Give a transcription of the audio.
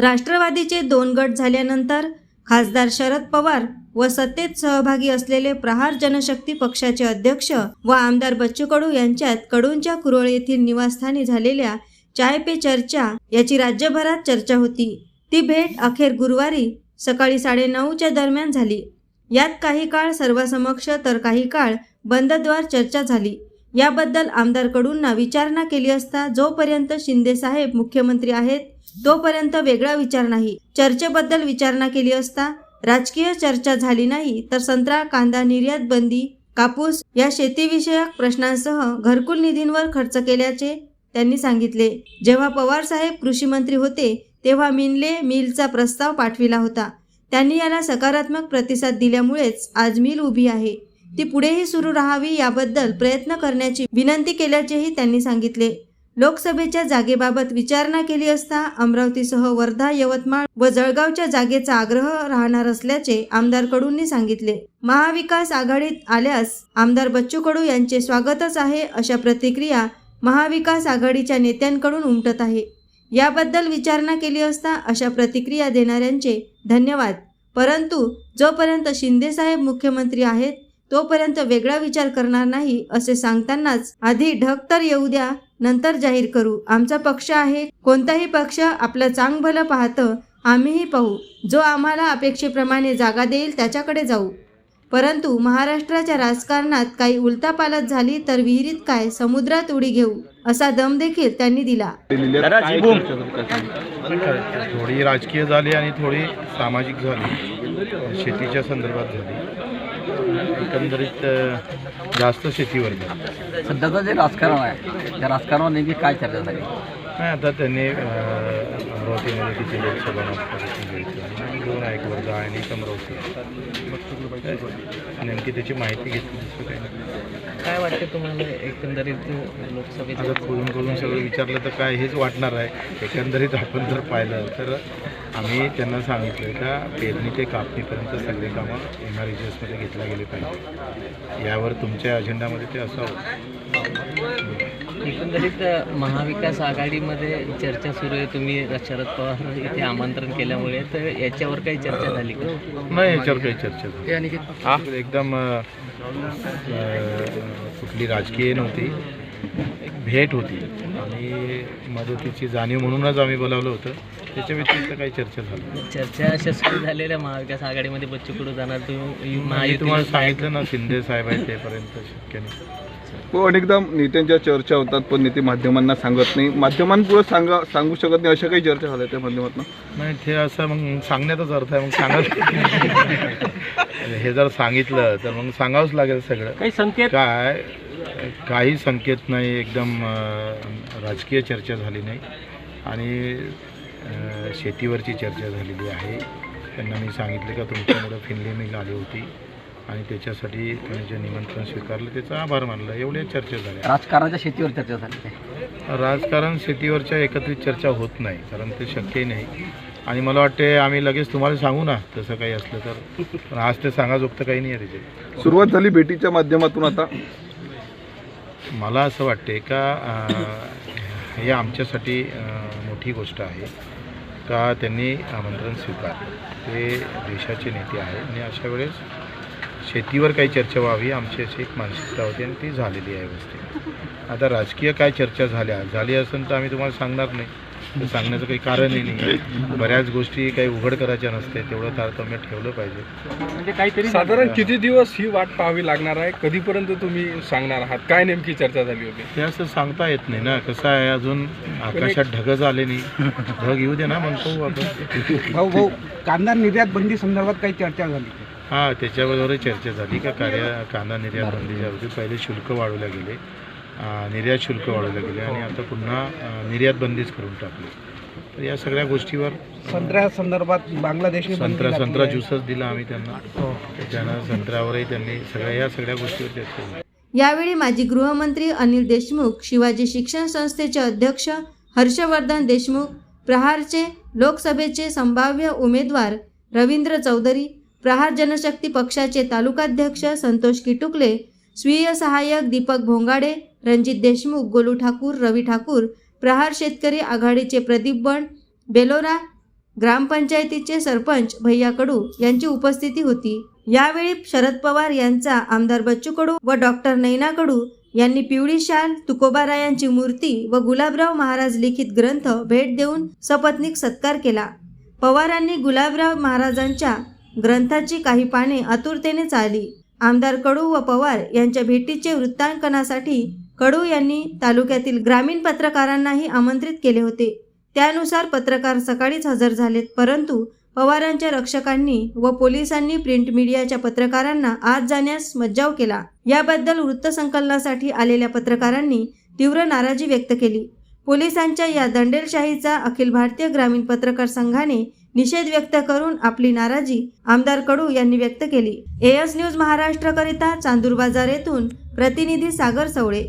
राष्ट्रवादीचे दोन गट झाल्यानंतर खासदार शरद पवार व सत्तेत सहभागी असलेले प्रहार जनशक्ती पक्षाचे अध्यक्ष व आमदार बच्चू कडू यांच्यात कडूंच्या कुरोळ येथील निवासस्थानी झालेल्या चाय पे चर्चा याची राज्यभरात चर्चा होती. ती भेट अखेर गुरुवारी सकाळी साडेनऊच्या दरम्यान झाली. यात काही काळ सर्वसमक्ष तर काही काळ बंदद्वार चर्चा झाली. याबद्दल आमदार कडूंना विचारणा केली असता जोपर्यंत शिंदे साहेब मुख्यमंत्री आहेत तोपर्यंत वेगळा विचार नाही. चर्चेबद्दल विचारणा केली असता राजकीय चर्चा झाली नाही तर संत्रा कांदा निर्यात बंदी कापूस या शेतीविषयक प्रश्नांसह घरकुल निधींवर खर्च केल्याचे त्यांनी सांगितले. जेव्हा पवार साहेब कृषी मंत्री होते तेव्हा मिनले मिलचा प्रस्ताव पाठविला होता. त्यांनी याला सकारात्मक प्रतिसाद दिल्यामुळेच आज मिल उभी आहे. ती पुढेही सुरू राहावी याबद्दल प्रयत्न करण्याची विनंती केल्याचेही त्यांनी सांगितले. लोकसभेच्या जागेबाबत विचारणा केली असता अमरावतीसह वर्धा यवतमाळ व जळगावच्या जागेचा आग्रह राहणार असल्याचे आमदार कडूंनी सांगितले. महाविकास आघाडीत आल्यास आमदार बच्चू कडू यांचे स्वागतच आहे अशा प्रतिक्रिया महाविकास आघाडीच्या नेत्यांकडून उमटत आहे. याबद्दल विचारणा केली असता अशा प्रतिक्रिया देणाऱ्यांचे धन्यवाद. परंतु जोपर्यंत शिंदेसाहेब मुख्यमंत्री आहेत तोपर्यंत वेगळा विचार करणार नाही असे सांगतानाच आधी ढग तर येऊ द्या नंतर जाहीर करू. आमचा पक्ष आहे. कोणताही पक्ष आपलं चांग भलं पाहतं आम्हीही पाहू. जो आम्हाला अपेक्षेप्रमाणे जागा देईल त्याच्याकडे जाऊ. परंतु महाराष्ट्राच्या राजकारणात काही उलतापालत झाली तर विहिरीत काय? समुद्रात उडी घेऊ असा दम देखील त्यांनी दिला? थोडी राजकीय झाली आणि थोडी सामाजिक झाली. शेतीच्या संदर्भात झाली. एकंदरीत अ, जास्त शेतीवर झाली सध्याचं जे राजकारण आहे त्या राजकारणावर नेमकी काय चर्चा झाली? नाही आता त्यांनी अ, अमरावतीमध्ये किती लोकसभा मतदारसंघ घेतले आणि दोन आहे एक वर्धा आणि एक अमरावती नेमकी त्याची माहिती घेतली. काय वाटतं तुम्हाला एकंदरीत लोकसभेच्या आता खोलून खोलून सगळं विचारलं तर काय हेच वाटणार आहे. एकंदरीत आपण जर पाहिलं तर आम्ही त्यांना सांगितलं का पेरणी ते कापणीपर्यंत सगळे कामं एम आर ई जी एसमध्ये घेतल्या गेले पाहिजे. यावर तुमच्या अजेंडामध्ये ते असावं एकंदरीत महाविकास आघाडीमध्ये चर्चा सुरू आहे. तुम्ही शरद पवार इथे आमंत्रण केल्यामुळे. तर याच्यावर काही चर्चा झाली का? नाही याच्यावर काही चर्चा झाली एकदम अ, अ, कुठली राजकीय नव्हती. एक भेट होती. आणि मदतीची जाणीव म्हणूनच आम्ही बोलावलं होतं. त्याच्या व्यतिरिक्त काही चर्चा झाली. चर्चा अशा सुरू झालेल्या महाविकास आघाडीमध्ये बच्चू कडू जाणार. तुम्ही तुम्हाला सांगितलं ना शिंदे साहेब आहे तेपर्यंत शक्य नाही. हो अनेकदा नेत्यांच्या चर्चा होतात पण नेते माध्यमांना सांगत नाही. माध्यमांपुढे सांगा सांगू शकत नाही अशा काही चर्चा झाल्या त्या माध्यमातून. नाही ते असं मग सांगण्याचाच अर्थ आहे मग सांगा हे जर सांगितलं तर मग सांगावंच लागेल सगळं. काही संकेत? काय काही संकेत नाही एकदम अं, राजकीय चर्चा झाली नाही. आणि अं, शेतीवरची चर्चा झालेली आहे. त्यांना मी सांगितलं का तुमच्यामुळं फिनली मिल आली होती. आणि त्याच्यासाठी तुम्ही जे निमंत्रण स्वीकारलं त्याचा आभार मानला. एवढ्या चर्चा झाल्या. राजकारणाच्या शेतीवर चर्चा झाली. राजकारण शेतीवरच्या एकत्रित चर्चा होत नाही कारण ते शक्यही नाही. आणि मला वाटते आम्ही लगेच तुम्हाला सांगू ना तसं काही असलं तर. पण आज ते सांगाजोगतं काही नाही आहे त्याच्यात. सुरुवात झाली भेटीच्या माध्यमातून आता. मला असं वाटते का अं, हे आमच्यासाठी अं, मोठी गोष्ट आहे का त्यांनी आमंत्रण स्वीकारलं. ते देशाचे नेते आहेत आणि अशा वेळेस शेतीवर काही चर्चा व्हावी आमची अशी एक मानसिकता होती आणि ती झालेली आहे व्यवस्थित. आता राजकीय काय चर्चा झाल्या झाली असेल तर आम्ही तुम्हाला सांगणार नाही. तर सांगण्याचं काही कारणही नाही. आहे बऱ्याच गोष्टी काही उघड करायच्या नसते तेवढं तारतम्य ठेवलं पाहिजे. म्हणजे काहीतरी साधारण किती दिवस ही वाट पाहावी लागणार आहे? कधीपर्यंत तुम्ही सांगणार आहात? काय नेमकी चर्चा झाली होती? ते असं सांगता येत नाही ना. कसं आहे अजून आकाशात ढगच आले नाही. ढग येऊ दे ना मग पाहू आपण. भाऊ भाऊ कांदा निर्यात बंदी संदर्भात काही चर्चा झाली हां त्याच्याबरोबर चर्चा झाली का? कार्य कांदा निर्यात बंदीच्या होती पहिले शुल्क वाढवल्या गेले. निर्यात शुल्क वाढवल्या गेले आणि आता पुन्हा निर्यात बंदीच करून टाकली. तर या सगळ्या गोष्टीवर संत्र्या संदर्भात बांगलादेशने बंदी संत्रा संत्रा. ज्यूसच दिला आम्ही त्यांना. त्याच्यानं संत्र्यावरही त्यांनी सगळ्या या सगळ्या गोष्टीवर चर्चा झाली यावेळी माजी गृहमंत्री अनिल देशमुख शिवाजी शिक्षण संस्थेचे अध्यक्ष हर्षवर्धन देशमुख प्रहारचे लोकसभेचे संभाव्य उमेदवार रवींद्र चौधरी प्रहार जनशक्ती पक्षाचे तालुकाध्यक्ष संतोष किटुकले स्वीय सहाय्यक दीपक भोंगाडे रणजित देशमुख गोलू ठाकूर रवी ठाकूर प्रहार शेतकरी आघाडीचे प्रदीप बण बेलोरा ग्रामपंचायतीचे सरपंच भैया कडू यांची उपस्थिती होती. यावेळी शरद पवार यांचा आमदार बच्चू कडू व डॉक्टर नैना कडू यांनी पिवळी शाल तुकोबारायांची मूर्ती व गुलाबराव महाराज लिखित ग्रंथ भेट देऊन सपत्नीक सत्कार केला. पवारांनी गुलाबराव महाराजांच्या ग्रंथाची काही पाने आतुरतेने चालली आमदार कडू व पवार यांच्या भेटीचे वृत्तांकनासाठी कडू यांनी तालुक्यातील ग्रामीण पत्रकारांनाही आमंत्रित केले होते. त्यानुसार पत्रकार सकाळीच हजर झालेत परंतु पवारांच्या रक्षकांनी व पोलिसांनी प्रिंट मीडियाच्या पत्रकारांना आत जाण्यास मज्जाव केला. याबद्दल वृत्तसंकलनासाठी आलेल्या पत्रकारांनी तीव्र नाराजी व्यक्त केली. पोलिसांच्या या दंडेलशाहीचा अखिल भारतीय ग्रामीण पत्रकार संघाने निषेध व्यक्त करून आपली नाराजी आमदार कडू यांनी व्यक्त केली. एएस न्यूज महाराष्ट्रकरिता चांदूर बाजार येथून प्रतिनिधी सागर सवळे